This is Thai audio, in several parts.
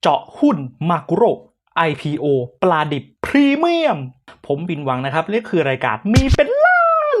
เจาะหุ้นมากุโร IPO ปลาดิบพรีเมียม ผมบินหวังนะครับนี่คือรายการมีเป็น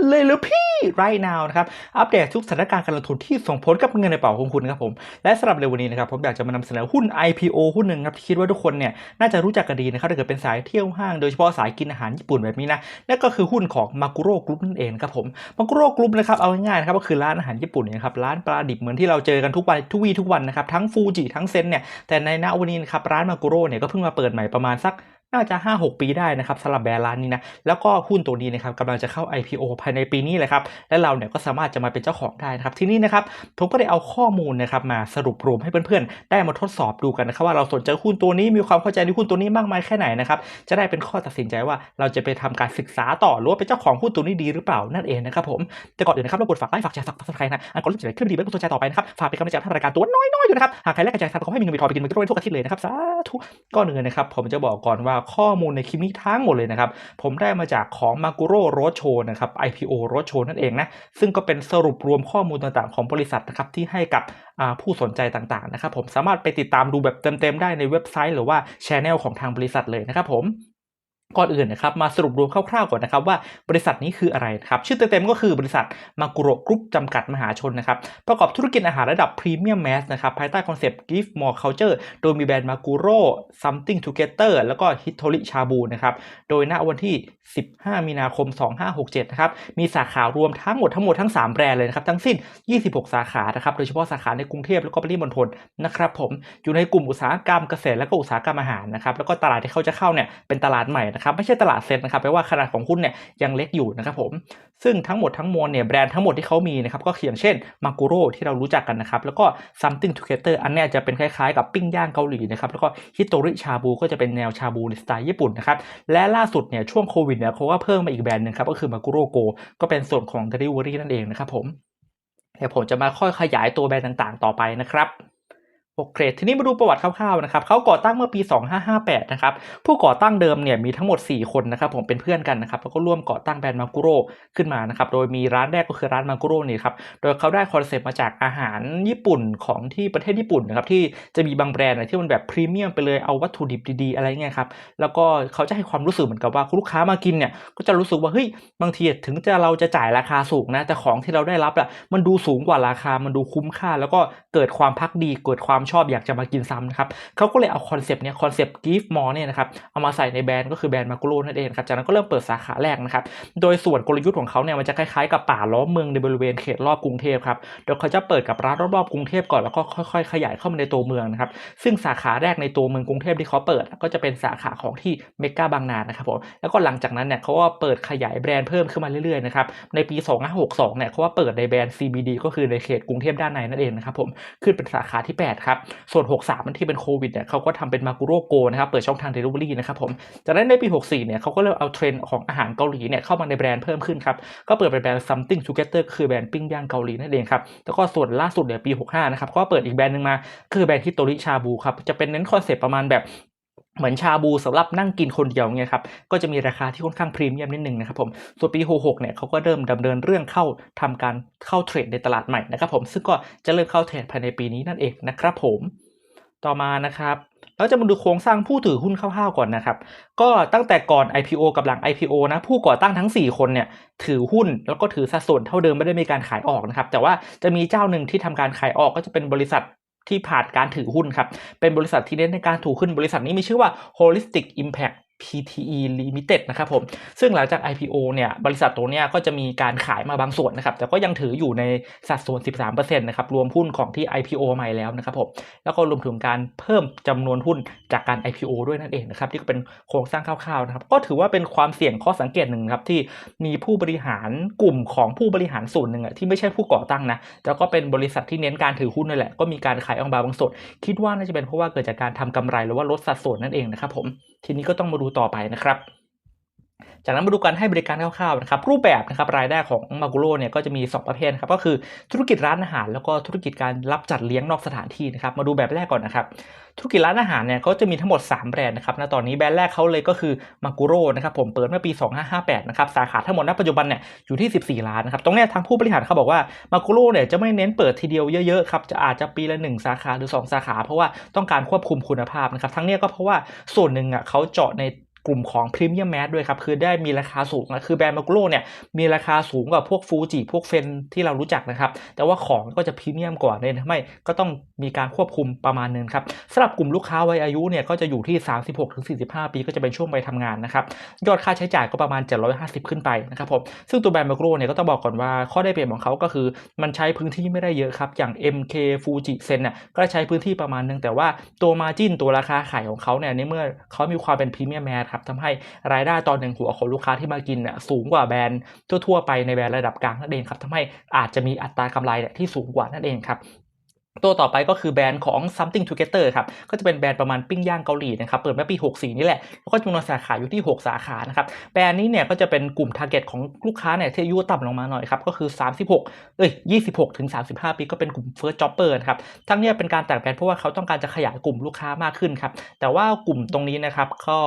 เลยหรือพี่ right now นะครับ อัปเดตทุกสถานการณ์การลงทุนที่ส่งผลกับเงินในกระเป๋าของคุณครับผม และสำหรับในวันนี้นะครับ ผมอยากจะมานำเสนอหุ้น IPO หุ้นหนึ่งครับที่คิดว่าทุกคนเนี่ยน่าจะรู้จักกันดีนะครับถ้าเกิดเป็นสายเที่ยวห้างโดยเฉพาะสายกินอาหารญี่ปุ่นแบบนี้นะนั่นก็คือหุ้นของมากุโร่กรุ๊ปนั่นเองครับผมมากุโร่กรุ๊ปนะครับเอาง่ายๆนะครับก็คือร้านอาหารญี่ปุ่นนี่ยครับร้านปลาดิบเหมือนที่เราเจอกันทุกวันทุกวี่ทุกวันนะครับทั้งฟูจิทั้งเซนเนี่ยแต่ในณวันนี้นะครับร้านมากุโรเนี่ยก็เพิ่งมาเปิดใหม่ประมาณสัก น่าจะ 5-6 ปีได้นะครับสำหรับแบรนด์ร้านนี้นะแล้วก็หุ้นตัวนี้นะครับกำลังจะเข้า IPO ภายในปีนี้เลยครับและเราเนี่ยก็สามารถจะมาเป็นเจ้าของได้นะครับทีนี้นะครับผมก็ได้เอาข้อมูลนะครับมาสรุปรวมให้เพื่อนๆ ได้มาทดสอบดูกันนะครับว่าเราสนใจหุ้นตัวนี้มีความเข้าใจในหุ้นตัวนี้มากมายแค่ไหนนะครับจะได้เป็นข้อตัดสินใจว่าเราจะไปทำการศึกษาต่อหรือว่าเป็นเจ้าของหุ้นตัวนี้ดีหรือเปล่านั่นเองนะครับผมแต่ก่อนอื่นนะครับเรากดฝากไลค์ฝากแชร์ฝากซับสไครต์นะอันก่อนเริ่มจะได้ขึ้นดีเป็นผู้สนใจต่อไปนะครับฝากเป็นกำลังใจให้รายการตัวน้อยๆอยู่นะครับหากใครแลกกระจายทรัพย์ขอให้มีเงินมีทองไปกินมันก็รวยทุกอาทิตย์เลยนะครับสาธุก่อนอื่นนะครับผมจะบอกก่อนว่าข้อมูลในคลิปนี้ทั้งหมดเลยนะครับ ผมได้มาจากของ m a g u r o Roadshow นะครับ IPO Roadshow นั่นเองนะ ซึ่งก็เป็นสรุปรวมข้อมูลต่างๆ ของบริษัทนะครับที่ให้กับผู้สนใจต่างๆนะครับผมสามารถไปติดตามดูแบบเต็มๆได้ในเว็บไซต์ หรือว่าช anel ของทางบริษัทเลยนะครับผม ก่อนอื่นนะครับมาสรุปรวมคร่าวๆก่อนนะครับว่าบริษัทนี้คืออะไรนะครับชื่อเต็มๆก็คือบริษัทมากุโรกรุ๊ปจำกัดมหาชนนะครับประกอบธุรกิจอาหารระดับพรีเมียมแมสนะครับภายใต้คอนเซปต์ Give More Culture โดยมีแบรนด์มากุโร Something Together แล้วก็ Hitori Shabu นะครับโดยณวันที่ 15 มีนาคม 2567 นะครับมีสาขารวมทั้งหมดทั้งหมดทั้ง 3 แบรนด์เลยนะครับทั้งสิ้น 26 สาขานะครับโดยเฉพาะสาขาในกรุงเทพแล้วก็ปริมณฑลนะครับผมอยู่ในกลุ่มอุตสาหกรรมเกษตรและก็อุตสาหกรรมอาหารนะครับแล้วก็ตลาดที่เขาจะเข้าเนี่ยเป็นตลาดใหม่นะครับไม่ใช่ตลาดเซ็ตนะครับแปลว่าขนาดของหุ้นเนี่ยยังเล็กอยู่นะครับผมซึ่งทั้งหมดทั้งมวลเนี่ยแบรนด์ทั้งหมดที่เขามีนะครับก็อย่างเช่นมากุโรที่เรารู้จักกันนะครับแล้วก็ something together อันนี้จะเป็นคล้ายๆ กับปิ้งย่างเกาหลีนะครับแล้วก็ฮิโตริชาบูก็จะเป็นแนวชาบูในสไตล์ญี่ปุ่นนะครับและล่าสุดเนี่ยช่วงโควิดเนี่ยเขาก็เพิ่มมาอีกแบรนด์หนึงครับก็คือมากุโรโกก็เป็นส่วนของ delivery นั่นเองนะครับผมเดี๋ยวผมจะมาค่อยขยายตัวแบรนด์ต่างๆ ต่อไปนะครับ โอเค ทีนี้มาดูประวัติคร่าวๆนะครับเขาก่อตั้งเมื่อปี 2558 นะครับ ผู้ก่อตั้งเดิมเนี่ยมีทั้งหมด 4 คนนะครับ ผมเป็นเพื่อนกันนะครับ แล้วก็ร่วมก่อตั้งแบรนด์มากุโร่ขึ้นมานะครับ โดยมีร้านแรกก็คือร้านมากุโร่นี่ครับ โดยเขาได้คอนเซปต์มาจากอาหารญี่ปุ่นของที่ประเทศญี่ปุ่นนะครับ ที่จะมีบางแบรนด์นะที่มันแบบพรีเมียมไปเลย เอาวัตถุดิบดีๆ อะไรเงี้ยครับ แล้วก็เขาจะให้ความรู้สึกเหมือนกับว่าคุณลูกค้ามากินเนี่ย ก็จะรู้สึกว่า เฮ้ย บางทีถึงจะเราจะจ่ายราคาสูงนะ แต่ของที่เราได้รับอะมันดูสูงกว่าราคา มันดูคุ้มค่า แล้วก็เกิดความพักดี เกิดความชอบอยากจะมากินซ้ำนะครับเขาก็เลยเอาคอนเซปต์เนี่ยคอนเซปต์ give more เนี่ยนะครับเอามาใส่ในแบรนด์ก็คือแบรนด์มากุโรนั่นเองครับจากนั้นก็เริ่มเปิดสาขาแรกนะครับโดยส่วนกลยุทธ์ของเขาเนี่ยมันจะคล้ายๆกับป่าล้อมเมืองในบริเวณเขตรอบกรุงเทพครับโดยเขาจะเปิดกับร้านรอบๆกรุงเทพก่อนแล้วก็ค่อยๆ ขยายเข้ามาในตัวเมืองนะครับซึ่งสาขาแรกในตัวเมืองกรุงเทพที่เขาเปิดก็จะเป็นสาขาของที่เมกาบางนานะครับผมแล้วก็หลังจากนั้นเนี่ยเขาก็เปิดขยายแบรนด์เพิ่มขึ้นมาเรื่อยๆนะครับในปี 2562เนี่ยเขาว่าเปิดในแบรนด์ CBD ก็คือในเขตกรุงเทพด้านในนั่นเองนะครับผมขึ้นเป็นสาขาที่ 8 ครับส่วน 63 มันที่เป็นโควิดเนี่ยเขาก็ทำเป็นมากุโรโกนะครับเปิดช่องทางเดลิเวอรี่นะครับผมจากนั้นในปี 64 เนี่ยเขาก็เริ่มเอาเทรนด์ของอาหารเกาหลีเนี่ยเข้ามาในแบรนด์เพิ่มขึ้นครับก็เปิดเป็นแบรนด์ something together คือแบรนด์ปิ้งย่างเกาหลีนั่นเองครับแล้วก็ส่วนล่าสุดเนี่ยปี 65 นะครับก็เปิดอีกแบรนด์หนึ่งมาคือแบรนด์ฮิโตริชาบูครับจะเป็นเน้นคอนเซปต์ประมาณแบบ เหมือนชาบูสำหรับนั่งกินคนเดียวเงี้ยครับ ก็จะมีราคาที่ค่อนข้างพรีเมียมนิดนึงนะครับผม ส่วนปี 66 เนี่ยเขาก็เริ่มดำเนินเรื่องเข้าทำการเข้าเทรดในตลาดใหม่นะครับผม ซึ่งก็จะเริ่มเข้าเทรดภายในปีนี้นั่นเองนะครับผม ต่อมานะครับเราจะมาดูโครงสร้างผู้ถือหุ้นคร่าวๆก่อนนะครับ ก็ตั้งแต่ก่อน IPO กับหลัง IPO นะผู้ก่อตั้งทั้ง 4 คนเนี่ยถือหุ้นแล้วก็ถือสัดส่วนเท่าเดิมไม่ได้มีการขายออกนะครับ แต่ว่าจะมีเจ้าหนึ่งที่ทำการขายออกก็จะเป็นบริษัท ที่ผ่านการถือหุ้นครับ เป็นบริษัทที่เน้นในการถือหุ้น บริษัทนี้มีชื่อว่า Holistic Impact PTE Limited นะครับผม ซึ่งหลังจาก IPO เนี่ยบริษัทตัวเนี้ยก็จะมีการขายมาบางส่วนนะครับ แต่ก็ยังถืออยู่ในสัดส่วน 13%นะครับ รวมหุ้นของที่ IPO ใหม่แล้วนะครับผม แล้วก็รวมถึงการเพิ่มจำนวนหุ้นจากการ IPO ด้วยนั่นเองนะครับที่เป็นโครงสร้างคร่าวๆนะครับ ก็ถือว่าเป็นความเสี่ยงข้อสังเกตหนึ่งครับที่มีผู้บริหารกลุ่มของผู้บริหารส่วนหนึ่งอะที่ไม่ใช่ผู้ก่อตั้งนะแต่ก็เป็นบริษัทที่เน้นการถือหุ้นนั่นแหละก็มีการขายออกมาบางส่วน คิดว่าน่าจะเป็นเพราะว่าเกิดจากการทำกำไรหรือว่าลดสัดส่วนนั่นเองนะครับผมทีนี้ก็ต้องมาดูต่อไปนะครับ จากนั้นมาดูการให้บริการคร่าวๆนะครับรูปแบบนะครับรายได้ของมากุโรเนี่ยก็จะมี 2 ประเภทครับก็คือธุรกิจร้านอาหาร แล้วก็ธุรกิจการรับจัดเลี้ยงนอกสถานที่นะครับมาดูแบบแรกก่อนนะครับธุรกิจร้านอาหารเนี่ยเขาจะมีทั้งหมด 3 แบรนด์นะครับณตอนนี้แบรนด์แรกเขาเลยก็คือมากุโรนะครับผมเปิดเมื่อปี 2558นะครับสาขาทั้งหมดณปัจจุบันเนี่ยอยู่ที่ 14 ล้านนะครับตรงเนี้ยทางผู้บริหารเขาบอกว่ามากุโรเนี่ยจะไม่เน้นเปิดทีเดียวเยอะๆครับจะอาจจะปีละ 1 สาขาหรือ 2 สาขา เพราะว่าต้องการควบคุมคุณภาพนะครับทั้งนี้ก็เพราะว่าส่วนหนึ่งอะเขาเจาะใน กลุ่มของพรีเมียมแมสด้วยครับ คือได้มีราคาสูงนะคือแบรนด์มากุโรเนี่ยมีราคาสูงกว่าพวกฟูจิพวกเฟนที่เรารู้จักนะครับ แต่ว่าของก็จะพรีเมียมกว่าเนี่ยทำให้ก็ต้องมีการควบคุมประมาณนึงครับสำหรับกลุ่มลูกค้าวัยอายุเนี่ยก็จะอยู่ที่ 36-45 ปีก็จะเป็นช่วงวัยทำงานนะครับยอดค่าใช้จ่ายก็ประมาณ 750 ขึ้นไปนะครับผมซึ่งตัวแบรนด์มากุโรเนี่ยก็ต้องบอกก่อนว่าข้อได้เปรียบของเขาก็คือ มันใช้พื้นที่ไม่ได้เยอะครับอย่าง MK Fuji Sen เนี่ยก็ใช้พื้นที่ประมาณนึงแต่ว่าตัวมาจินตัวราคาขายของเขาเนี่ยในเมื่อเขามีความเป็นพรีเมียมแมสครับทำให้รายได้ตอนหนึ่งหัวของลูกค้าที่มากินเนี่ยสูงกว่าแบรนด์ทั่วๆไปในแบรนด์ระดับกลางนั่นเองครับทำให้อาจจะมีอัตรากำไรเนี่ยที่สูงกว่านั่นเองครับ ตัวต่อไปก็คือแบรนด์ของ something together ครับ ก็จะเป็นแบรนด์ประมาณปิ้งย่างเกาหลีนะครับ เปิดเมื่อปี 64 นี่แหละ แล้วก็จำนวนสาขาอยู่ที่ 6 สาขา นะครับ แบรนด์นี้เนี่ยก็จะเป็นกลุ่ม target ของลูกค้าเนี่ยที่อายุต่ำลงมาหน่อยครับ ก็คือ 36 เอ้ย 26 ถึง 35 ปีก็เป็นกลุ่ม first jobber นะครับ ทั้งนี้เป็นการแตกแบรนด์เพราะว่าเขาต้องการจะขยายกลุ่มลูกค้ามากขึ้นครับ แต่ว่ากลุ่มตรงนี้นะครับก็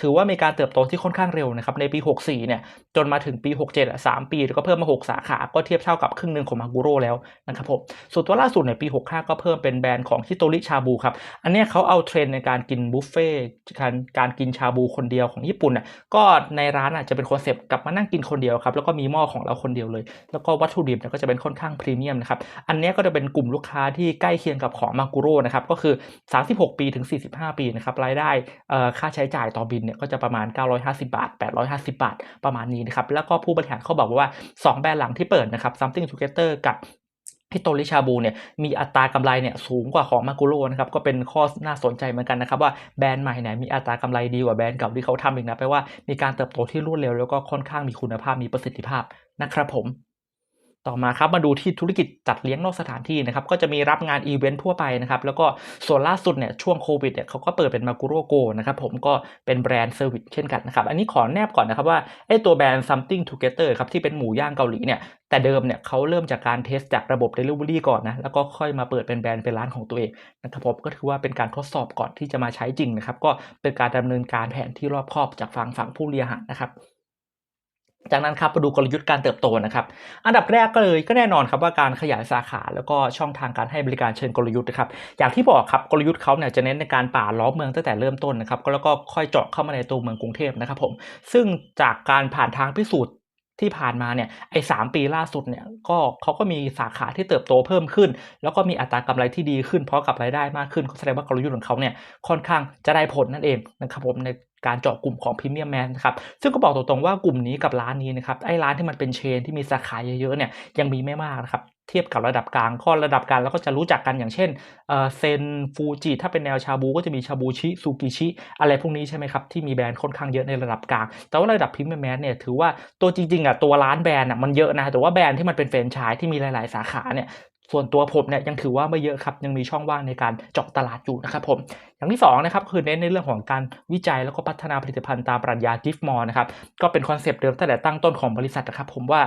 ถือว่ามีการเติบโตที่ค่อนข้างเร็วนะครับ ในปี 64 เนี่ย จนมาถึงปี 67 3 ปี แล้วก็เพิ่มมา 6 สาขา ก็เทียบเท่ากับครึ่งหนึ่งของมากุโรแล้วนะครับผมส่วนตัวล่าสุดในปี 65ก็เพิ่มเป็นแบรนด์ของฮิโตริชาบูครับ อันนี้เขาเอาเทรนในการกินบุฟเฟ่การการกินชาบูคนเดียวของญี่ปุ่นน่ะก็ในร้านอะจะเป็นคอนเซปต์กลับมานั่งกินคนเดียวครับแล้วก็มีหม้อของเราคนเดียวเลย แล้วก็วัตถุดิบก็จะเป็นค่อนข้างพรีเมียมนะครับอันนี้ก็จะเป็นกลุ่มลูกค้าที่ใกล้เคียงกับของมากุโรนะครับก็คือ 36 ปีถึง 45 ปีนะครับรายได้ค่าใช้จ่ายต่อบินเนี่ยก็จะประมาณ 950 บาท 850 บาท ประมาณนี้นะครับแล้วก็ผู้บริหารเขาบอกว่า 2 แบรนด์หลังที่เปิดนะครับ something together กับ ฮิโตริชาบูเนี่ยมีอัตรากำไรเนี่ยสูงกว่าของมากุโรนะครับก็เป็นข้อน่าสนใจเหมือนกันนะครับว่าแบรนด์ใหม่เนี่ยมีอัตรากำไรดีกว่าแบรนด์เก่าที่เขาทำอีกนะแปลว่ามีการเติบโตที่รวดเร็วแล้วก็ค่อนข้างมีคุณภาพมีประสิทธิภาพนะครับผม ต่อมาครับมาดูที่ธุรกิจจัดเลี้ยงนอกสถานที่นะครับก็จะมีรับงานอีเวนต์ทั่วไปนะครับแล้วก็ส่วนล่าสุดเนี่ยช่วงโควิดเนี่ยเขาก็เปิดเป็นมากุโรโกนะครับผมก็เป็นแบรนด์เซอร์วิสเช่นกันนะครับอันนี้ขอแนบก่อนนะครับว่าไอ้ตัวแบรนด์ something together ครับที่เป็นหมูย่างเกาหลีเนี่ยแต่เดิมเนี่ยเขาเริ่มจากการเทสจากระบบ Delivery ก่อนนะแล้วก็ค่อยมาเปิดเป็นแบรนด์เป็นร้านของตัวเองนะครับผมก็ถือว่าเป็นการทดสอบก่อนที่จะมาใช้จริงนะครับก็เป็นการดำเนินการแผนที่รอบคอบจากฝั่งฝั่งผู้บริหารนะครับ จากนั้นครับมาดูกลยุทธ์การเติบโตนะครับ อันดับแรกก็เลยก็แน่นอนครับว่าการขยายสาขาแล้วก็ช่องทางการให้บริการเชิงกลยุทธ์นะครับ อย่างที่บอกครับกลยุทธ์เขาเนี่ยจะเน้นในการป่าล้อมเมืองตั้งแต่เริ่มต้นนะครับแล้วก็ค่อยเจาะเข้ามาในตัวเมืองกรุงเทพนะครับผม ซึ่งจากการผ่านทางพิสูจน์ที่ผ่านมาเนี่ยไอ้สปีล่าสุดเนี่ยก็เขาก็มีสาขาที่เติบโตเพิ่มขึ้น แล้วก็มีอัตรากำไรที่ดีขึ้นเพราะกับรายได้มากขึ้นก็แสดงว่ากลยุทธ์ของเขาเนี่ยค่อนข้างจะได้ผลนั่นเองนะครับผมใน การเจาะกลุ่มของพรีเมียมแมนนะครับซึ่งก็บอกตรงๆว่ากลุ่มนี้กับร้านนี้นะครับไอ้ร้านที่มันเป็นเชนที่มีสาขาเยอะๆเนี่ยยังมีไม่มากนะครับเทียบกับระดับกลางข้อระดับกลางแล้วก็จะรู้จักกันอย่างเช่นเอ่อเซนฟูจิถ้าเป็นแนวชาบูก็จะมีชาบูชิซูกิชิอะไรพวกนี้ใช่ไหมครับที่มีแบรนด์ค่อนข้างเยอะในระดับกลาง แต่ว่าระดับพรีเมียมแมนเนี่ยถือว่าตัวจริงๆอะตัวร้านแบรนด์อะมันเยอะนะแต่ว่าแบรนด์ที่มันเป็นแฟรนไชส์ที่มีหลาย ๆ สาขาเนี่ย ส่วนตัวผมเนี่ยยังถือว่าไม่เยอะครับยังมีช่องว่างในการเจาะตลาดอยู่นะครับผมอย่างที่2นะครับคือเน้นในเรื่องของการวิจัยแล้วก็พัฒนาผลิตภัณฑ์ตามปรัชญากิฟมอร์นะครับก็เป็นคอนเซปต์เดิมตั้งแต่ตั้งต้นของบริษัทนะครับผมว่า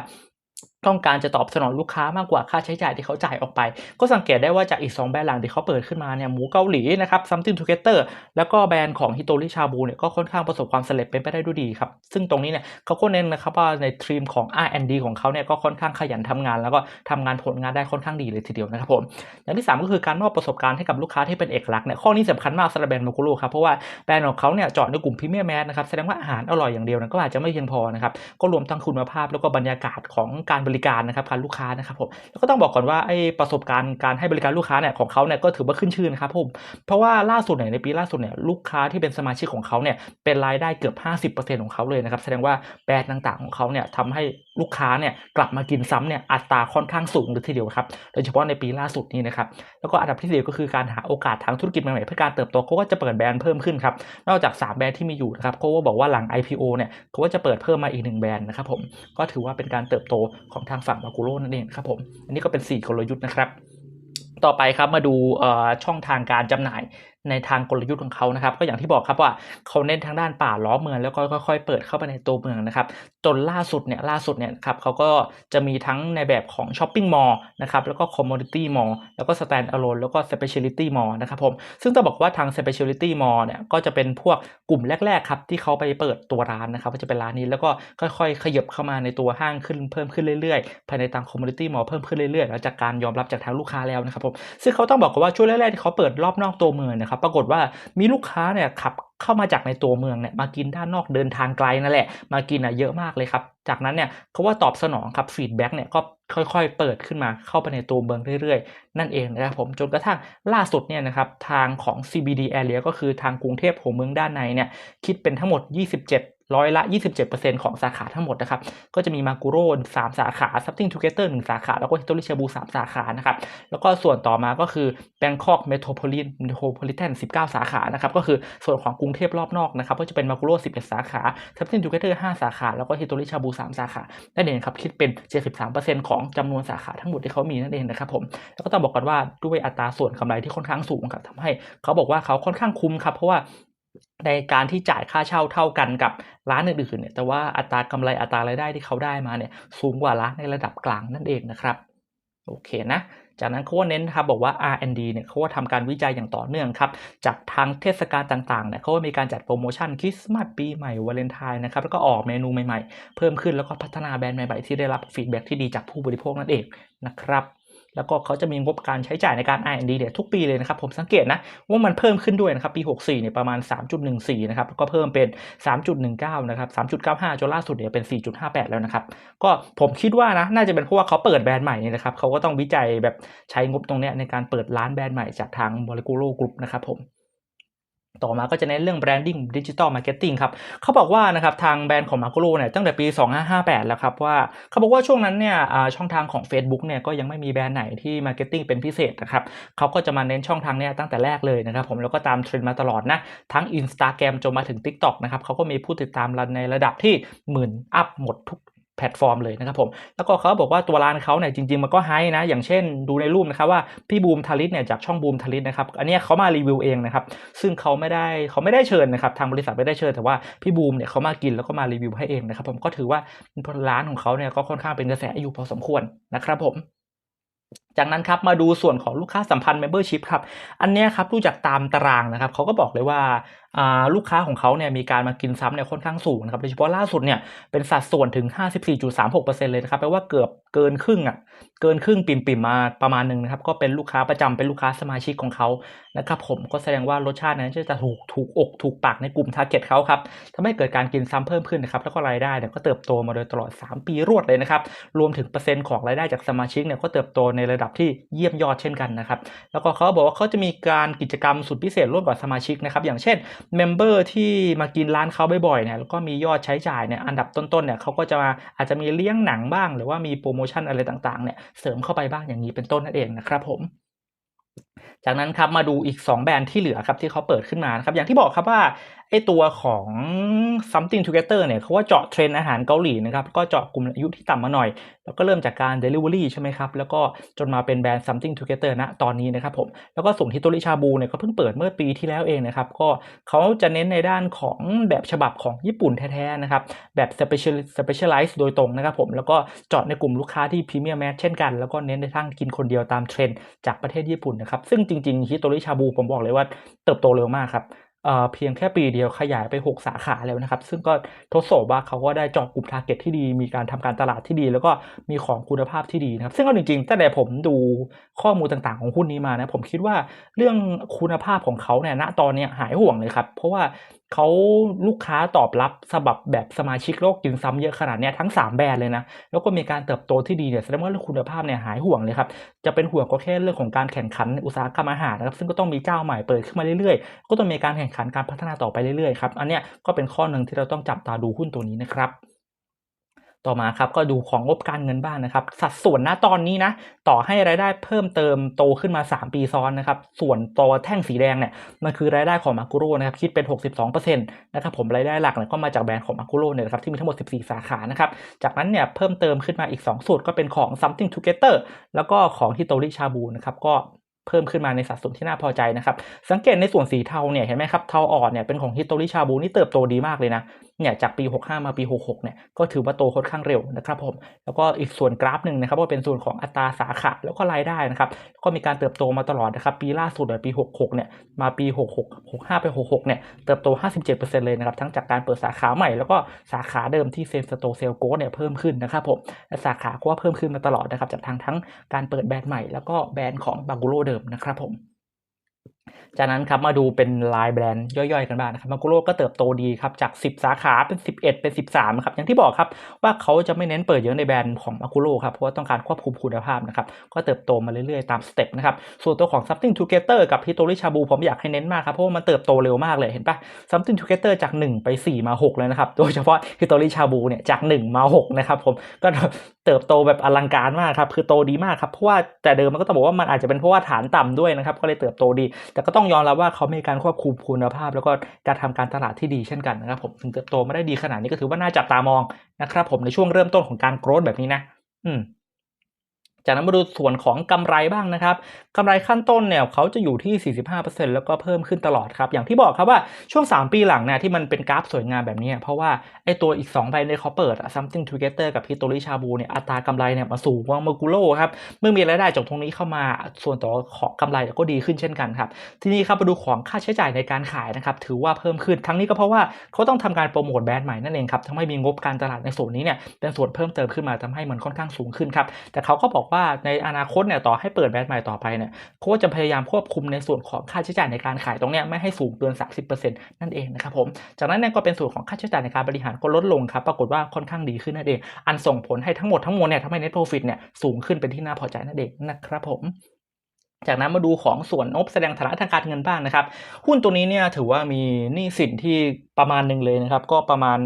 ต้องการจะตอบสนองลูกค้ามากกว่าค่าใช้จ่ายที่เขาจ่ายออกไป ก็สังเกตได้ว่าจากอีก 2 แบรนด์หลังที่เขาเปิดขึ้นมาเนี่ยหมูเกาหลีนะครับ something together แล้วก็แบรนด์ของฮิโตริชาบูเนี่ยก็ค่อนข้างประสบความสำเร็จเป็นไปได้ด้วยดีครับ ซึ่งตรงนี้เนี่ยเขาก็เน้นนะครับว่าในทีมของ R&D ของเขาเนี่ยก็ค่อนข้างขยันทำงาน แล้วก็ทำงานผลงานได้ค่อนข้างดีเลยทีเดียวนะครับผมอย่างที่ 3 ก็คือการมอบประสบการณ์ให้กับลูกค้าที่เป็นเอกลักษณ์เนี่ยข้อนี้สำคัญมากสำหรับแบรนด์มากุโรครับเพราะว่าแบรนด์ของเขาเนี่ยเจาะในกลุ่มพรีเมียมแมสนะครับแสดงว่าอาหารอร่อยอย่างเดียวนะก็อาจจะไม่เพียงพอนะครับก็รวมทั้งคุณภาพแล้วก็บรรยากาศของการบริการนะครับการลูกค้านะครับผมแล้วก็ต้องบอกก่อนว่าไอ้ประสบการณ์การให้บริการลูกค้าเนี่ยของเขาเนี่ยก็ถือว่าขึ้นชื่อนะครับผมเพราะว่าล่าสุดเนี่ยในปีล่าสุดเนี่ยลูกค้าที่เป็นสมาชิกของเขาเนี่ยเป็นรายได้เกือบ 50%ของเขาเลยนะครับแสดงว่าแบรนด์ต่างๆของเขาเนี่ยทำให้ ลูกค้าเนี่ยกลับมากินซ้ำเนี่ยอัตราค่อนข้างสูงเลยทีเดียวครับโดยเฉพาะในปีล่าสุดนี้นะครับแล้วก็อันดับที่สี่ก็คือการหาโอกาสทางธุรกิจใหม่ๆเพื่อการเติบโตเขาก็จะเปิดแบรนด์เพิ่มขึ้นครับนอกจาก 3 แบรนด์ที่มีอยู่นะครับเขาก็บอกว่าหลัง IPO เนี่ยเขาก็จะเปิดเพิ่มมาอีกหนึ่งแบรนด์นะครับผมก็ถือว่าเป็นการเติบโตของทางฝั่งมากุโร่นั่นเองครับผมอันนี้ก็เป็น 4 กลยุทธ์นะครับต่อไปครับมาดูช่องทางการจำหน่าย ในทางกลยุทธ์ของเขานะครับ ก็อย่างที่บอกครับว่าเขาเน้นทางด้านป่าล้อเมืองแล้วก็ค่อยๆ เปิดเข้าไปในตัวเมืองนะครับ จนล่าสุดเนี่ยล่าสุดเนี่ยครับเขาก็จะมีทั้งในแบบของช้อปปิ้งมอลล์นะครับแล้วก็คอมม o ดิตี้มอลล์แล้วก็สแตนด์อะโลนแล้วก็สเปเชียลิตี้มอลล์นะครับผมซึ่งต้องบอกว่าทางสเปเชียลิตี้มอลล์เนี่ยก็จะเป็นพวกกลุ่มแรกๆครับที่เขาไปเปิดตัวร้านนะครับก็จะเป็นร้านนี้แล้วก็ค่อยๆ ขยับเข้ามาในตัวห้างขึ้นเพิ่มขึ้นเรื่อยๆ ภายในทางคอมม o ดิตี้มอลล์เพิ่มขึ้นเรื่อยๆแล้วจากการยอมรับจากทางลูกค้าแล้วนะครับผมซึ่งเขาต้องบอกว่าช่วงแรกๆที่เขาเปิดรอบนอกตัวเมืองนะครับปรากฏว่ามีลูกค้าเนี่ยขับเข้ามาจากในตัวเมืองเนี่ยมากินด้านนอกเดินทางไกลนั่นแหละ มากินอะเยอะมากเลยครับ จากนั้นเนี่ยเขาว่าตอบสนองครับฟีดแบ็กเนี่ยก็ค่อยๆ เปิดขึ้นมาเข้าไปในตัวเมืองเรื่อยๆ นั่นเองนะครับผมจนกระทั่งล่าสุดเนี่ยนะครับทางของ CBD area ก็คือทางกรุงเทพหัวเมืองด้านในเนี่ยคิดเป็นทั้งหมด 27 ร้อยละ 27%ของสาขาทั้งหมดนะครับ ก็จะมีมากุโร่3สาขา Something Together 1 สาขา แล้วก็ฮิโตริชาบู3สาขานะครับ แล้วก็ส่วนต่อมาก็คือ Bangkok Metropolitan Metropolitan 19 สาขานะครับ ก็คือส่วนของกรุงเทพรอบนอกนะครับ ก็จะเป็นมากุโร่11 สาขา Something Together 5 สาขา แล้วก็ฮิโตริชาบู3สาขานั่นเองครับ คิดเป็น 73%ของจำนวนสาขาทั้งหมดที่เขามีนั่นเองนะครับผม แล้วก็ต้องบอกกันว่าด้วยอัตราส่วนกำไรที่ค่อนข้างสูงครับทำให้เขาบอกว่าเขาค่อนข้างคุ้มครับ เพราะว่า ในการที่จ่ายค่าเช่าเท่ากันกับร้านอื่นๆเนี่ยแต่ว่าอัตรากำไรอัตรารายได้ที่เขาได้มาเนี่ยสูงกว่าร้านในระดับกลางนั่นเองนะครับโอเคนะจากนั้นเขาก็เน้นครับบอกว่า R&D เนี่ยเขาก็ทำการวิจัยอย่างต่อเนื่องครับจากทางเทศกาลต่างๆเนี่ยเขาก็มีการจัดโปรโมชั่นคริสต์มาสปีใหม่วาเลนไทน์นะครับแล้วก็ออกเมนูใหม่ๆ เพิ่มขึ้นแล้วก็พัฒนาแบรนด์ใหม่ๆที่ได้รับฟีดแบ็กที่ดีจากผู้บริโภคนั่นเองนะครับ แล้วก็เขาจะมีงบการใช้จ่ายในการ R&D เนี่ยทุกปีเลยนะครับผมสังเกตนะว่ามันเพิ่มขึ้นด้วยนะครับปี 64เนี่ยประมาณ 3.14นะครับแล้วก็เพิ่มเป็น 3.19นะครับ3.95จนล่าสุดเนี่ยเป็น 4.58 แล้วนะครับก็ผมคิดว่านะน่าจะเป็นเพราะว่าเขาเปิดแบรนด์ใหม่นี่นะครับเขาก็ต้องวิจัยแบบใช้งบตรงเนี้ยในการเปิดร้านแบรนด์ใหม่จากทางโมเลกุลกรุ๊ปนะครับผม ต่อมาก็จะเน้นเรื่อง branding digital marketing ครับเขาบอกว่านะครับทางแบรนด์ของ m a r c o เนี่ยตั้งแต่ปี 2558 แล้วครับว่าเขาบอกว่าช่วงนั้นเนี่ยช่องทางของ Facebook เนี่ยก็ยังไม่มีแบรนด์ไหนที่ marketing เป็นพิเศษนะครับเขาก็จะมาเน้นช่องทางเนี่ยตั้งแต่แรกเลยนะครับผมแล้วก็ตามเทรนด์มาตลอดนะทั้ง Instagram จนมาถึง TikTok นะครับเขาก็มีผู้ติดตามในระดับที่หมื่นอัพหมดทุก แพลตฟอร์มเลยนะครับผมแล้วก็เขาบอกว่าตัวร้านเขาเนี่ยจริง ๆ มันก็ไฮนะ อย่างเช่นดูในรูปนะครับว่าพี่บูมทาริสเนี่ยจากช่องบูมทาริสนะครับอันนี้เขามารีวิวเองนะครับซึ่งเขาไม่ได้เขาไม่ได้เชิญนะครับทางบริษัทไม่ได้เชิญแต่ว่าพี่บูมเนี่ยเขามากินแล้วก็มารีวิวให้เองนะครับผมก็ถือว่าร้านของเขาเนี่ยก็ค่อนข้างเป็นกระแสอยู่พอสมควรนะครับผม จากนั้นครับมาดูส่วนของลูกค้าสัมพันธ์ Membership ครับ อันนี้ครับดูจากตามตารางนะครับเขาก็บอกเลยว่าลูกค้าของเขาเนี่ยมีการมากินซ้ำเนี่ยค่อนข้างสูงนะครับโดยเฉพาะล่าสุดเนี่ยเป็นสัดส่วนถึง 54.36%เลยนะครับแปลว่าเกือบเกินครึ่งอะเกินครึ่งปิ่มๆมาประมาณหนึ่งนะครับก็เป็นลูกค้าประจำเป็นลูกค้าสมาชิกของเขานะครับผมก็แสดงว่ารสชาตินั้นจะถูกถูกอกถูกปากในกลุ่มทาร์เก็ตเขาครับทำให้เกิดการกินซ้ำเพิ่มขึ้นนะครับแล้วก็รายได้เนี่ยก็เติบโตมาโดยตลอด 3 ปีรวดเลยนะครับรวมถึงเปอร์เซ็นต์ของรายได้จากสมาชิกเนี่ยก็เติบโตในระดับที่เยี่ยมยอดเช่นกันนะครับ แล้วก็เขาบอกว่าเขาจะมีการกิจกรรมสุดพิเศษร่วมกับสมาชิกนะครับ อย่างเช่นเมมเบอร์ที่มากินร้านเขาบ่อยๆเนี่ยแล้วก็มียอดใช้จ่ายเนี่ยอันดับต้นๆเนี่ยเขาก็จะมาอาจจะมีเลี้ยงหนังบ้าง หรือว่ามีโปรโมชั่นอะไรต่างๆเนี่ยเสริมเข้าไปบ้างอย่างนี้เป็นต้นนั่นเองนะครับผมจากนั้นครับมาดูอีก 2 แบรนด์ที่เหลือครับที่เขาเปิดขึ้นมานะครับอย่างที่บอกครับว่าไอตัวของ something together เนี่ยเขาว่าเจาะเทรนอาหารเกาหลีนะครับ ก็เจาะกลุ่มอายุที่ต่ำมาหน่อย แล้วก็เริ่มจากการ delivery ใช่ไหมครับ แล้วก็จนมาเป็นแบรนด์ something together ณตอนนี้นะครับผม แล้วก็ส่วนที่โตริชาบูเนี่ยก็เพิ่งเปิดเมื่อปีที่แล้วเองนะครับ ก็เขาจะเน้นในด้านของแบบฉบับของญี่ปุ่นแท้ๆนะครับ แบบ special specialize โดยตรงนะครับผม แล้วก็เจาะในกลุ่มลูกค้าที่ premium mass เช่นกัน แล้วก็เน้นในทางกินคนเดียวตามเทรนด์จากประเทศญี่ปุ่นนะครับ ซึ่งจริงๆฮิโตริชาบูผมบอกเลยว่าเติบโตเร็วมากครับ เพียงแค่ปีเดียวขยายไป 6 สาขาแล้วนะครับ ซึ่งก็ทดสอบว่าเขาก็ได้เจาะกลุ่มทาร์เก็ตที่ดี มีการทำการตลาดที่ดี แล้วก็มีของคุณภาพที่ดีนะครับ ซึ่งก็จริงๆตั้งแต่ผมดูข้อมูลต่างๆของหุ้นนี้มานะผมคิดว่าเรื่องคุณภาพของเขาเนี่ยณตอนนี้หายห่วงเลยครับ เพราะว่าเขาลูกค้าตอบรับสบับแบบสมาชิกโลกกินซ้ำเยอะขนาดนี้ทั้ง 3 แบรนด์เลยนะ แล้วก็มีการเติบโตที่ดีเนี่ยแสดงว่าเรื่องคุณภาพเนี่ยหายห่วงเลยครับ จะเป็นห่วงก็แค่เรื่องของการแข่งขันอุตสาหกรรมอาหารนะครับซึ่งก็ต้องมีเจ้าใหม่เปิดขึ้นมาเรื่อยๆ ก็ต้องมีการแข่งขันการพัฒนาต่อไปเรื่อยๆครับอันเนี้ยก็เป็นข้อหนึ่งที่เราต้องจับตาดูหุ้นตัวนี้นะครับ ต่อมาครับก็ดูของงบการเงินบ้างนนะครับ สัดส่วนณตอนนี้นะ ต่อให้รายได้เพิ่มเติมโตขึ้นมา 3 ปีซ้อนนะครับ ส่วนตัวแท่งสีแดงเนี่ยมันคือรายได้ของมากุโร่นะครับคิดเป็น 62%นะครับผมรายได้หลักเนี่ยก็มาจากแบรนด์ของมากุโร่เนี่ยครับที่มีทั้งหมด 14 สาขานะครับจากนั้นเนี่ยเพิ่มเติมขึ้นมาอีก 2 สูตรก็เป็นของ something together แล้วก็ของที่โตริชาบูนะครับก็เพิ่มขึ้นมาในสัดส่วนที่น่าพอใจนะครับ สังเกตในส่วนสีเทาเนี่ยเห็นไหมครับ เทาอ่อนเนี่ยเป็นของฮิโตริชาบูนี่เติบโตดีมากเลยนะ เนี่ยจากปี 65 มาปี 66 เนี่ยก็ถือว่าโตค่อนข้างเร็วนะครับผมแล้วก็อีกส่วนกราฟหนึ่งนะครับก็เป็นส่วนของอัตราสาขาแล้วก็รายได้นะครับก็มีการเติบโตมาตลอดนะครับปีล่าสุดเนี่ยปี 66 เนี่ยมาปี 66 65 ไป 66 เนี่ยเติบโต 57%เลยนะครับทั้งจากการเปิดสาขาใหม่แล้วก็สาขาเดิมที่เซมสโตเซลโกเนี่ยเพิ่มขึ้นนะครับผมและสาขาก็เพิ่มขึ้นมาตลอดนะครับจากทางทั้งการเปิดแบรนด์ใหม่แล้วก็แบรนด์ของบากูโรเดิมนะครับผม จากนั้นครับมาดูเป็นลายแบรนด์ย่อยๆกันบ้างนะครับมากุโร่ก็เติบโตดีครับจาก 10 สาขาเป็น 11 เป็น 13ครับอย่างที่บอกครับว่าเขาจะไม่เน้นเปิดเยอะในแบรนด์ของมากุโร่ครับเพราะว่าต้องการควบคุมคุณภาพนะครับก็เติบโตมาเรื่อยๆตามสเต็ปนะครับส่วนตัวของ Something Together กับ Hitori Shabu ผมอยากให้เน้นมากครับเพราะว่ามันเติบโตเร็วมากเลยเห็นปะ Something Together จาก 1 ไป 4 มา 6 เลยนะครับโดยเฉพาะ Hitori Shabu เนี่ยจาก 1 มา 6 นะครับผมก็เติบโตแบบอลังการมากครับคือโตดีมากครับเพราะว่าแต่เดิมมันก็ต้องบอกว่ามันอาจจะเป็นเพราะว่าฐานต่ำด้วยนะครับก็เลยเติบโตดีแต่ก็ต้องยอมรับว่าเขามีการควบคุมคุณภาพ แล้วก็การทำการตลาดที่ดีเช่นกันนะครับผมถึงเติบโตไม่ได้ดีขนาดนี้ก็ถือว่าน่าจับตามองนะครับผมในช่วงเริ่มต้นของการโกรธแบบนี้นะ อืม จากนั้นมาดูส่วนของกำไรบ้างนะครับกำไรขั้นต้นเนี่ยเขาจะอยู่ที่ 45%แล้วก็เพิ่มขึ้นตลอดครับ อย่างที่บอกครับว่าช่วง 3 ปีหลังเนี่ยที่มันเป็นกราฟสวยงามแบบนี้ เพราะว่าไอตัวอีก2ใบในเขาเปิด something together กับ history shabu เนี่ยอัตรากำไรเนี่ยมาสูงกว่าเมอร์กูโรครับ เมื่อมีรายได้จากตรงนี้เข้ามาส่วนต่อของกำไรก็ดีขึ้นเช่นกันครับ ทีนี้ครับมาดูของค่าใช้จ่ายในการขายนะครับถือว่าเพิ่มขึ้นทั้งนี้ก็เพราะว่าเขาต้องทำการโปรโมทแบรนด์ใหม่นั่นเองครับทำให้มีงบการตลาดในส่วนนี้เนี่ยเป็นส่วนเพิ่มเติมขึ้นมาทำให้มันค่อนข้างสูงขึ้นครับแต่เขาก็บอกว่าาในอนาคตเนี่ยต่อให้เปิดแบรนด์ใหม่ต่อไปเนี่ยเขาก็จะพยายามควบคุมในส่วนของค่าใช้จ่ายในการขายตรงเนี้ยไม่ให้สูงเกิน 30%นั่นเองนะครับผม จากนั้นเนี่ยก็เป็นส่วนของค่าใช้จ่ายในการบริหารก็ลดลงครับ ปรากฏว่าค่อนข้างดีขึ้นนั่นเอง อันส่งผลให้ทั้งหมดทั้งมวลเนี่ยทำให้ net profit เนี่ยสูงขึ้นเป็นที่น่าพอใจนั่นเองนะครับผม จากนั้นมาดูของส่วนงบแสดงฐานะทางการเงินบ้างนะครับ หุ้นตัวนี้เนี่ยถือว่ามีหนี้สินที่ประมาณหนึ่งเลยนะครับ ก็ประมาณ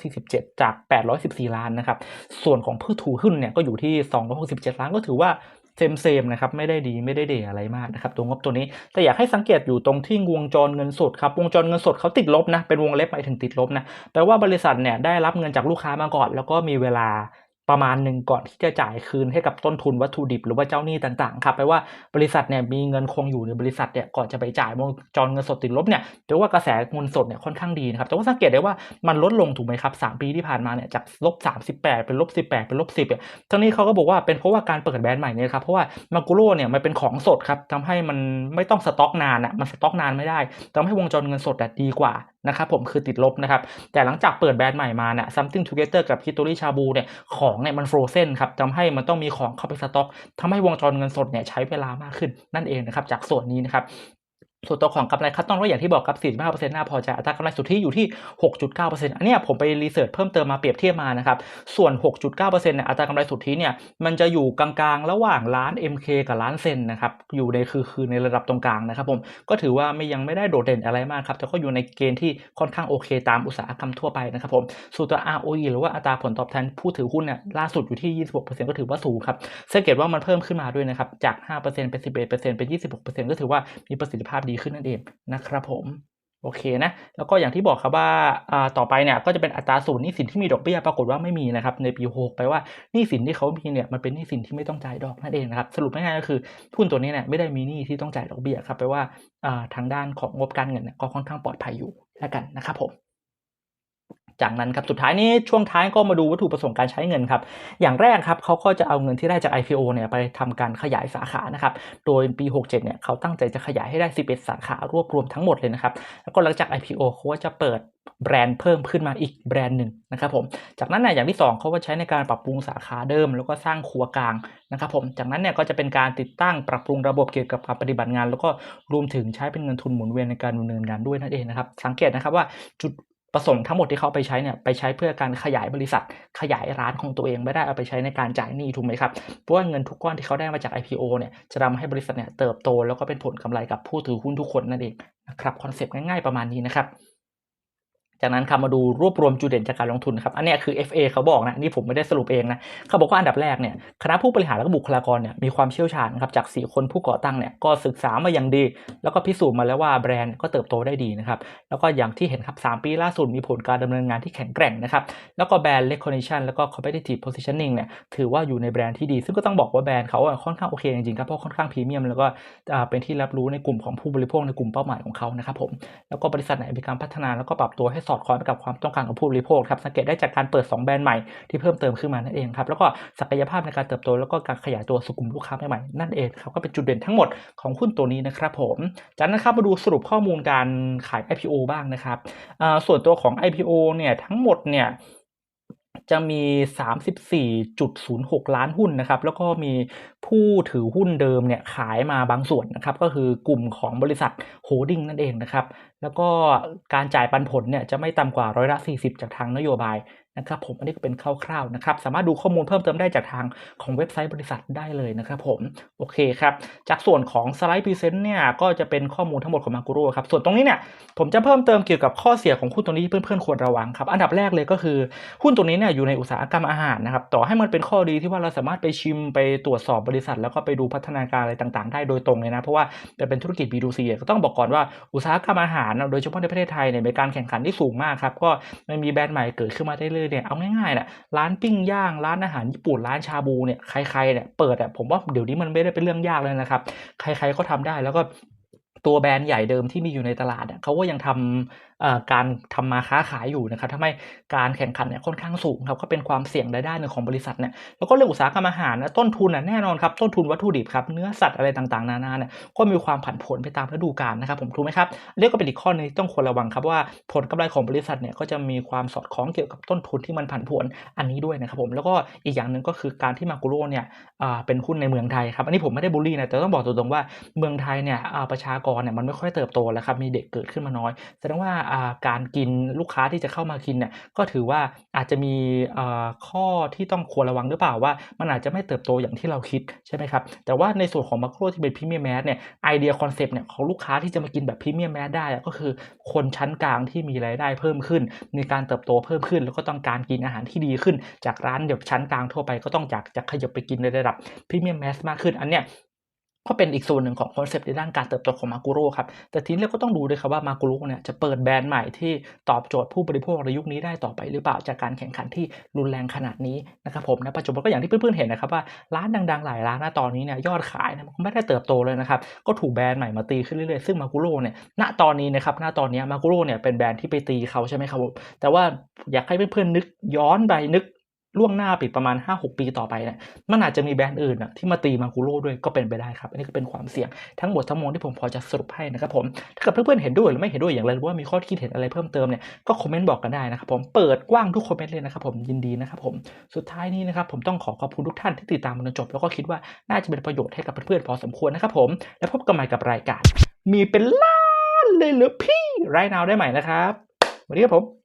547 จาก 814 ล้านนะครับ ส่วนของผู้ถือหุ้นเนี่ยก็อยู่ที่ 267 ล้านก็ถือว่าเซมเซมๆนะครับไม่ได้ดีไม่ได้เด่อะไรมากนะครับตัวงบตัวนี้แต่อยากให้สังเกตอยู่ตรงที่วงจรเงินสดครับวงจรเงินสดเขาติดลบนะเป็นวงเล็บหมายถึงติดลบนะแปลว่าบริษัทเนี่ยได้รับเงินจากลูกค้ามาก่อน แล้วก็มีเวลา ประมาณหนึ่งก่อนที่จะจ่ายคืนให้กับต้นทุนวัตถุดิบ หรือว่าเจ้าหนี้ต่างๆครับแปลว่าบริษัทเนี่ยมีเงินคงอยู่ในบริษัทเนี่ยก่อนจะไปจ่ายวงจรเงินสดติดลบเนี่ยแปลว่ากระแสเงินสดเนี่ยค่อนข้างดีนะครับแต่ว่าสังเกตได้ว่ามันลดลงถูกไหมครับสามปีที่ผ่านมาเนี่ยจากลบ38เป็นลบ18เป็นลบ10เนี่ยทั้งนี้เขาก็บอกว่าเป็นเพราะว่าการเปิดแบรนด์ใหม่เนี่ยครับเพราะว่ามากุโร่เนี่ยมันเป็นของสดครับทำให้มันไม่ต้องสต็อกนานอะมันสต็อกนานไม่ได้ทำให้วงจรเงินสดดีกว่า นะครับผมคือติดลบนะครับ แต่หลังจากเปิดแบรนด์ใหม่มาเนี่ย something together กับ history shabu เนี่ย ของเนี่ยมัน frozen ครับทำให้มันต้องมีของเข้าไปสต็อกทำให้วงจรเงินสดเนี่ยใช้เวลามากขึ้นนั่นเองนะครับจากส่วนนี้นะครับ ส่วนตัวของกำไรคัดต้นก็อย่างที่บอกครับ 45%น่าพอใจ อัตรากำไรสุทธิอยู่ที่ 6.9%อันนี้ผมไปรีเสิร์ชเพิ่มเติมมาเปรียบเทียบมานะครับ ส่วน 6.9%เนี่ย อัตรากำไรสุทธิเนี่ย มันจะอยู่กลางๆ ระหว่างล้าน MK กับล้านเซนนะครับ อยู่ในคือคือในระดับตรงกลางนะครับผม ก็ถือว่าไม่ยังไม่ได้โดดเด่นอะไรมากครับ แต่ก็อยู่ในเกณฑ์ที่ค่อนข้างโอเค ตามอุตสาหกรรมทั่วไปนะครับผม ส่วนตัว ROE หรือว่าอัตราผลตอบแทนผู้ถือหุ้นเนี่ย ล่าสุดอยู่ที่ 26%ก็ถือว่าสูงครับสังเกตว่ามันเพิ่มขึ้นมาด้วยนะครับ จาก 5%เป็น 11%เป็น 26%ก็ถือว่ามีประสิทธิภาพดีขึ้นนั่นเองนะครับผมโอเคนะแล้วก็อย่างที่บอกครับว่าต่อไปเนี่ยก็จะเป็นอัตราส่วนหนี้สินที่มีดอกเบี้ยปรากฏว่าไม่มีนะครับในปี6ไปว่าหนี้สินที่เขามีเนี่ยมันเป็นหนี้สินที่ไม่ต้องจ่ายดอกนั่นเองนะครับสรุปง่ายๆก็คือทุนตัวนี้เนี่ยไม่ได้มีหนี้ที่ต้องจ่ายดอกเบี้ยครับแปลว่าอ่าทางด้านของงบการเงินเนี่ยก็ค่อนข้างปลอดภัยอยู่แล้วกันนะครับผม จากนั้นครับสุดท้ายนี้ช่วงท้ายก็มาดูวัตถุประสงค์การใช้เงินครับอย่างแรกครับเขาก็จะเอาเงินที่ได้จาก IPO เนี่ยไปทำการขยายสาขานะครับโดยปี 67เนี่ยเขาตั้งใจจะขยายให้ได้ 11 สาขารวบรวมทั้งหมดเลยนะครับแล้วก็หลังจาก IPO เขาก็จะเปิดแบรนด์เพิ่มขึ้นมาอีกแบรนด์หนึ่งนะครับผมจากนั้นเนี่ยอย่างที่ 2เขาก็ใช้ในการปรับปรุงสาขาเดิม แล้วก็สร้างครัวกลางนะครับผมจากนั้นเนี่ยก็จะเป็นการติดตั้งปรับปรุงระบบเกี่ยวกับการปฏิบัติงาน แล้วก็รวมถึงใช้เป็นเงินทุนหมุนเวียนในการดำเนินงานด้วยนั่นเองนะครับสังเกตนะครับว่าจุด ประสงค์ทั้งหมดที่เขาไปใช้เนี่ยไปใช้เพื่อการขยายบริษัท ขยายร้านของตัวเองไม่ได้เอาไปใช้ในการจ่ายหนี้ถูกไหมครับเพราะว่าเงินทุกก้อนที่เขาได้มาจาก IPO เนี่ยจะทำให้บริษัทเนี่ยเติบโตแล้วก็เป็นผลกำไรกับผู้ถือหุ้นทุกคนนั่นเองนะครับคอนเซปต์ง่ายๆประมาณนี้นะครับ จากนั้นครับมาดูรวบรวมจุดเด่นจากการลงทุนครับอันนี้คือ FA เขาบอกนะนี่ผมไม่ได้สรุปเองนะเขาบอกว่าอันดับแรกเนี่ยคณะผู้บริหารและบุคลากรเนี่ยมีความเชี่ยวชาญครับจาก 4 คนผู้ก่อตั้งเนี่ยก็ศึกษามาอย่างดี แล้วก็พิสูจน์มาแล้วว่าแบรนด์ก็เติบโตได้ดีนะครับแล้วก็อย่างที่เห็นครับ 3 ปีล่าสุดมีผลการดำเนินงานที่แข็งแกร่งนะครับแล้วก็แบรนด์ recognition แล้วก็ competitive positioning เนี่ยถือว่าอยู่ในแบรนด์ที่ดี ซึ่งก็ต้องบอกว่าแบรนด์เขาค่อนข้างโอเคจริงๆครับเพราะค่อนข้างพรีเมียมแล้วก็เป็นที่รับรู้ในกลุ่มของผู้บริโภคในกลุ่มเป้าหมายของเขานะครับผมแล้วก็บริษัทไหนมีการพัฒนาแล้วก็ปรับตัวให้สอดคล้องกับความต้องการของผู้บริโภคครับสังเกตได้จากการเปิด 2 แบรนด์ใหม่ที่เพิ่มเติมขึ้นมานั่นเองครับแล้วก็ศักยภาพในการเติบโตแล้วก็การขยายตัวสู่กลุ่มลูกค้าใหม่ๆนั่นเองครับก็เป็นจุดเด่นทั้งหมดของหุ้นตัวนี้นะครับผมจากนั้นะครับมาดูสรุปข้อมูลการขาย IPO บ้างนะครับส่วนตัวของ IPO เนี่ยทั้งหมดเนี่ย จะมี 34.06 ล้านหุ้นนะครับ แล้วก็มีผู้ถือหุ้นเดิมเนี่ยขายมาบางส่วนนะครับ ก็คือกลุ่มของบริษัทโฮดดิ้งนั่นเองนะครับ แล้วก็การจ่ายปันผลเนี่ยจะไม่ต่ำกว่าร้อยละ 40 จากทางนโยบาย นะครับผมอันนี้ก็เป็นคร่าวๆนะครับสามารถดูข้อมูลเพิ่มเติมได้จากทางของเว็บไซต์บริษัทได้เลยนะครับผมโอเคครับจากส่วนของสไลด์พรีเซนต์เนี่ยก็จะเป็นข้อมูลทั้งหมดของมากุโร่ครับส่วนตรงนี้เนี่ยผมจะเพิ่มเติมเกี่ยวกับข้อเสียของหุ้นตัวนี้ที่เพื่อนๆควรระวังครับอันดับแรกเลยก็คือหุ้นตัวนี้เนี่ยอยู่ในอุตสาหกรรมอาหารนะครับต่อให้มันเป็นข้อดีที่ว่าเราสามารถไปชิมไปตรวจสอบบริษัท แล้วก็ไปดูพัฒนาการอะไรต่างๆ ได้โดยตรงเลยนะเพราะว่าเป็นธุรกิจ B2C ก็ต้องบอกก่อนว่าอุตสาหกรรมอาหาร โดยเฉพาะในประเทศไทยเนี่ยมีการแข่งขันที่สูงมากครับก็มันมีแบรนด์ใหม่เกิดขึ้นมาได้เรื่อยเนี่ยเอาง่ายๆนะร้านปิ้งย่างร้านอาหารญี่ปุ่นร้านชาบูเนี่ยใครๆเนี่ยเปิดอะผมว่าเดี๋ยวนี้มันไม่ได้เป็นเรื่องยากเลยนะครับ ใครๆก็ทำได้แล้วก็ตัวแบรนด์ใหญ่เดิมที่มีอยู่ในตลาดเขาก็ยังทำเอ่อ การทำมาค้าขายอยู่นะครับทำให้การแข่งขันเนี่ยค่อนข้างสูงครับก็เป็นความเสี่ยงรายได้หนึ่งของบริษัทเนี่ยแล้วก็เรื่องอุตสาหกรรมอาหารนะต้นทุนน่ะแน่นอนครับต้นทุนวัตถุดิบครับเนื้อสัตว์อะไรต่างๆนานาเนี่ยก็มีความผันผวนไปตามฤดูกาลนะครับผมถูกไหมครับเรียกก็เป็นอีกข้อหนึงที่ต้องควรระวังครับว่าผลกำไรของบริษัทเนี่ยก็จะมีความสอดคล้องเกี่ยวกับต้นทุนที่มันผันผวนอันนี้ด้วยนะครับผมแล้วก็อีกอย่างหนึ่งก็คือการที่มากุโร่เนี่ยเป็นหุ้นในเมืองไทยครับอันนี้ผมไม่ได้บูลลี่นะแต่ต้องบอกตรงๆว่าเมืองไทยเนี่ยประชากรเนี่ยมันไม่ค่อยเติบโตแล้วครับมีเด็กเกิดขึ้นมาน้อยแสดงว่าการกินลูกค้าที่จะเข้ามากินเนี่ยก็ถือว่าอาจจะมีข้อที่ต้องควรระวังหรือเปล่าว่า มันอาจจะไม่เติบโตอย่างที่เราคิดใช่ไหมครับแต่ว่าในส่วนของมาโครที่เป็นพรีเมียมแมสเนี่ยไอเดียคอนเซปต์เนี่ยของลูกค้าที่จะมากินแบบพรีเมียมแมสได้ก็คือคนชั้นกลางที่มีรายได้เพิ่มขึ้น มีการเติบโตเพิ่มขึ้น แล้วก็ต้องการกินอาหารที่ดีขึ้น จากร้านแบบชั้นกลางทั่วไปก็ต้องจากจะขยับไปกินในระดับพรีเมียมแมสมากขึ้นอันเนี้ย ก็เป็นอีกส่วนหนึ่งของคอนเซปต์ในด้านการเติบโตของมากุโร่ครับ แต่ทีนี้เราก็ต้องดูด้วยครับว่ามากุโร่เนี่ยจะเปิดแบรนด์ใหม่ที่ตอบโจทย์ผู้บริโภคในยุคนี้ได้ต่อไปหรือเปล่าจากการแข่งขันที่รุนแรงขนาดนี้นะครับผมนะปัจจุบันก็อย่างที่เพื่อนๆเห็นนะครับว่าร้านดังๆหลายร้านนะตอนนี้เนี่ยยอดขายเนี่ยมันไม่ได้เติบโตเลยนะครับก็ถูกแบรนด์ใหม่มาตีขึ้นเรื่อยๆซึ่งมากุโร่เนี่ยณตอนนี้นะครับณตอนนี้มากุโร่เนี่ยเป็นแบรนด์ที่ไปตีเขาใช่ไหมครับผมแต่ว่าอยากให้เพื่อนๆนึกย้อนไปนึก ล่วงหน้าไปประมาณ 5-6 ปีต่อไปเนี่ยมันอาจจะมีแบรนด์อื่นนะที่มาตีมากุโร่ด้วยก็เป็นไปได้ครับ อันนี้ก็เป็นความเสี่ยงทั้งหมดทั้งมวลที่ผมพอจะสรุปให้นะครับผมถ้าเกิดเพื่อนๆเห็นด้วยหรือไม่เห็นด้วยอย่างไรหรือว่ามีข้อคิดเห็นอะไรเพิ่มเติมเนี่ยก็คอมเมนต์บอกกันได้นะครับผมเปิดกว้างทุกคอมเมนต์เลยนะครับผมยินดีนะครับผมสุดท้ายนี้นะครับผมต้องขอขอบคุณทุกท่านที่ติดตามมาจนจบ แล้วก็คิดว่าน่าจะเป็นประโยชน์ให้กับเพื่อนๆพอสมควรนะครับผมแล้วพบกันใหม่กับรายการมีเป็นล้านเลยเหรอพี่ไรนาวได้ใหม่นะครับสวัสดีครับผม